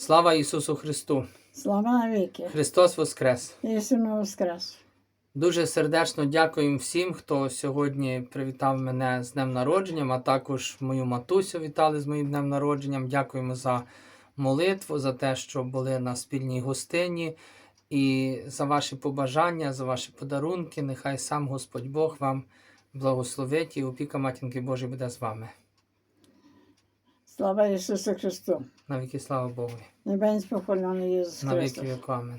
Слава Ісусу Христу! Слава навіки. Христос Воскрес! Істинно воскрес. Дуже сердечно дякуємо всім, хто сьогодні привітав мене з днем народженням, а також мою матусю вітали з моїм днем народженням. Дякуємо за молитву, за те, що були на спільній гостині, і за ваші побажання, за ваші подарунки. Нехай сам Господь Бог вам благословить і опіка матінки Божої буде з вами. Слава Ісусу Христу. Навіки слава Богу. Небень спохвалений Ісус Навіки віку. Амин.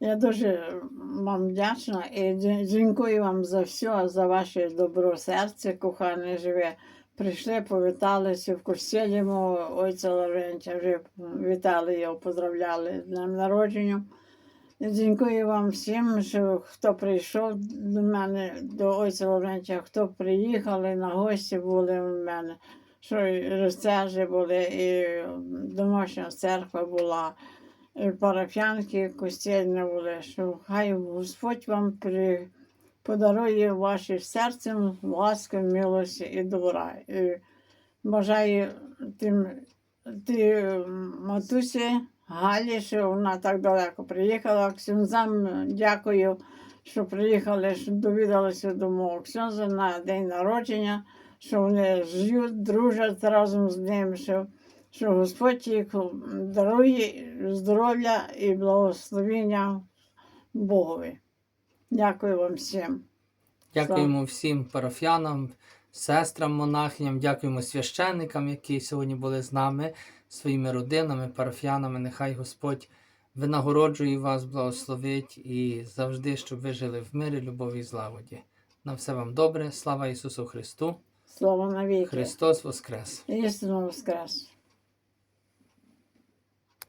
Я дуже вам вдячна і дякую вам за все, за ваше добро серце, кохане живе. Прийшли, повіталися в костілі мого отця Лаврентя, вже вітали його, поздравляли з днем народження. І Дякую вам всім, що хто прийшов до мене, до отця Лаврентя, хто приїхали на гості були в мене, що розтяжі були, і домашня церква була, і парафіянки костільні були, що хай Господь вам при... подарує ваше серцем ласку, милості і добра. І бажаю тим, ті матусі Галі, що вона так далеко приїхала. Ксюнзам дякую, що приїхали, що довідалися до мого ксюнза на день народження, що вони живуть, дружать разом з ним, що, що Господь їх дарує здоров'я і благословення Богові. Дякую вам всім. Дякуємо всім парафіянам, сестрам, монахиням, дякуємо священникам, які сьогодні були з нами, своїми родинами, парафіянами. Нехай Господь винагороджує вас, благословить і завжди, щоб ви жили в мирі, любові і злагоді. На все вам добре. Слава Ісусу Христу! Слава навіки. Христос Воскрес! Христос воскрес.